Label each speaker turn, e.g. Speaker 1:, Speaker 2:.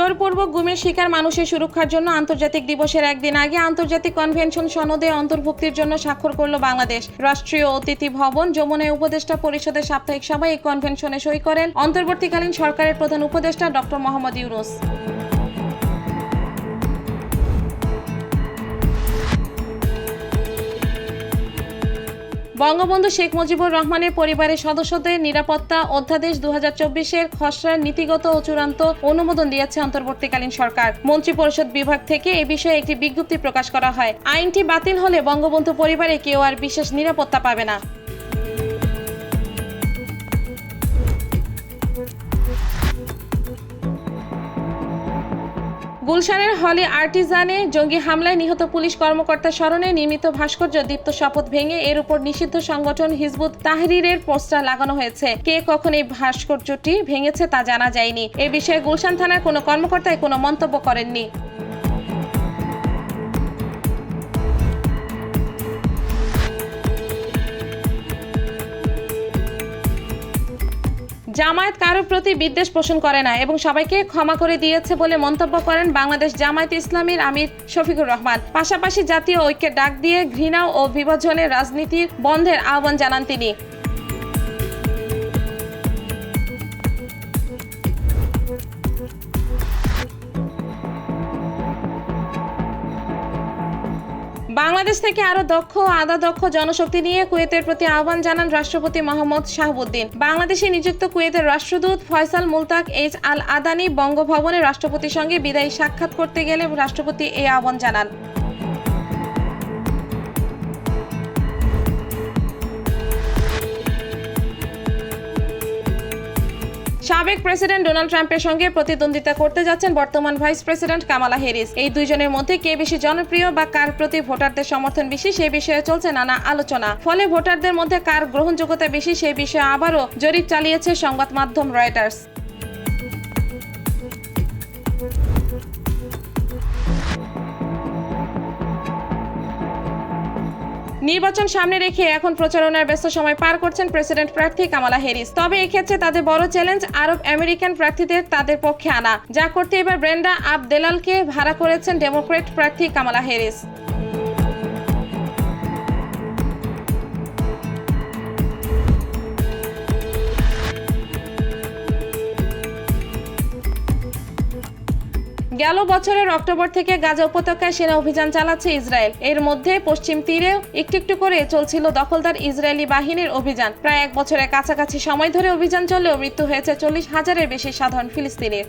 Speaker 1: বলপূর্বক গুমের শিকার মানুষের সুরক্ষার জন্য আন্তর্জাতিক দিবসের একদিন আগে আন্তর্জাতিক কনভেনশন সনদে অন্তর্ভুক্তির জন্য স্বাক্ষর করল বাংলাদেশ। রাষ্ট্রীয় অতিথি ভবন যমুনায় উপদেষ্টা পরিষদের সাপ্তাহিক সভায় এই কনভেনশনে সই করেন অন্তর্বর্তীকালীন সরকারের প্রধান উপদেষ্টা ডক্টর মোহাম্মদ ইউনুস। বঙ্গবন্ধু শেখ মুজিবুর রহমানের পরিবারের সদস্যদের নিরাপত্তা অধ্যাদেশ দু হাজার চব্বিশের খসড়ার নীতিগত ও চূড়ান্ত অনুমোদন দিয়েছে অন্তর্বর্তীকালীন সরকার। মন্ত্রিপরিষদ বিভাগ থেকে এ বিষয়ে একটি বিজ্ঞপ্তি প্রকাশ করা হয়। আইনটি বাতিল হলে বঙ্গবন্ধু পরিবারে কেউ আর বিশেষ নিরাপত্তা পাবে না। গুলশানের হলে আর্টিজানে জঙ্গি হামলায় নিহত পুলিশ কর্মকর্তা স্মরণে নির্মিত ভাস্কর্য দীপ্ত শপথ ভেঙে এর উপর নিষিদ্ধ সংগঠন হিজবুত তাহরিরের পোস্টার লাগানো হয়েছে। কে কখন এই ভাস্কর্যটি ভেঙেছে তা জানা যায়নি। এ বিষয়ে গুলশান থানার কোনো কর্মকর্তাই কোনো মন্তব্য করেননি। জামায়াত কারোর প্রতি বিদ্বেষ পোষণ করে না এবং সবাইকে ক্ষমা করে দিয়েছে বলে মন্তব্য করেন বাংলাদেশ জামায়াত ইসলামীর আমির শফিকুর রহমান। পাশাপাশি জাতীয় ঐক্যের ডাক দিয়ে ঘৃণা ও বিভাজনের রাজনীতির বন্ধের আহ্বান জানান তিনি। বাংলাদেশ থেকে আরও দক্ষ ও আধা দক্ষ জনশক্তি নিয়ে কুয়েতের প্রতি আহ্বান জানান রাষ্ট্রপতি মোহাম্মদ শাহবুদ্দিন। বাংলাদেশে নিযুক্ত কুয়েতের রাষ্ট্রদূত Faisal Mutlaq, H Al Adani বঙ্গভবনে রাষ্ট্রপতির সঙ্গে বিদায়ী সাক্ষাৎ করতে গেলে রাষ্ট্রপতি এই আহ্বান জানান। সাবেক প্রেসিডেন্ট ডোনাল্ড ট্রাম্পের সঙ্গে প্রতিদ্বন্দ্বিতা করতে যাচ্ছেন বর্তমান ভাইস প্রেসিডেন্ট কামালা হ্যারিস। এই দুইজনের মধ্যে কে বেশি জনপ্রিয় বা কার প্রতি ভোটারদের সমর্থন বেশি সে বিষয়ে চলছে নানা আলোচনা। ফলে ভোটারদের মধ্যে কার গ্রহণযোগ্যতা বেশি সে বিষয়ে আবারও জরিপ চালিয়েছে সংবাদ মাধ্যম রয়টার্স নির্বাচন সামনে রেখে এখন প্রচারণার ব্যস্ত সময় পার করছেন প্রেসিডেন্ট প্রার্থী কামালা হ্যারিস। তবে এক্ষেত্রে তাদের বড় চ্যালেঞ্জ আরব আমেরিকান প্রার্থীদের তাদের পক্ষে আনা। যা করতে এবার ব্রেন্ডা আব দেলালকে ভাড়া করেছেন ডেমোক্রেট প্রার্থী কামালা হ্যারিস। গেল বছরের অক্টোবর থেকে গাজা উপত্যকায় সেনা অভিযান চালাচ্ছে ইসরায়েল। এর মধ্যে পশ্চিম তীরেও একটু একটু করে চলছিল দখলদার ইসরায়েলি বাহিনীর অভিযান। প্রায় এক বছরের কাছাকাছি সময় ধরে অভিযান চললেও মৃত্যু হয়েছে চল্লিশ হাজারের বেশি সাধারণ ফিলিস্তিনির।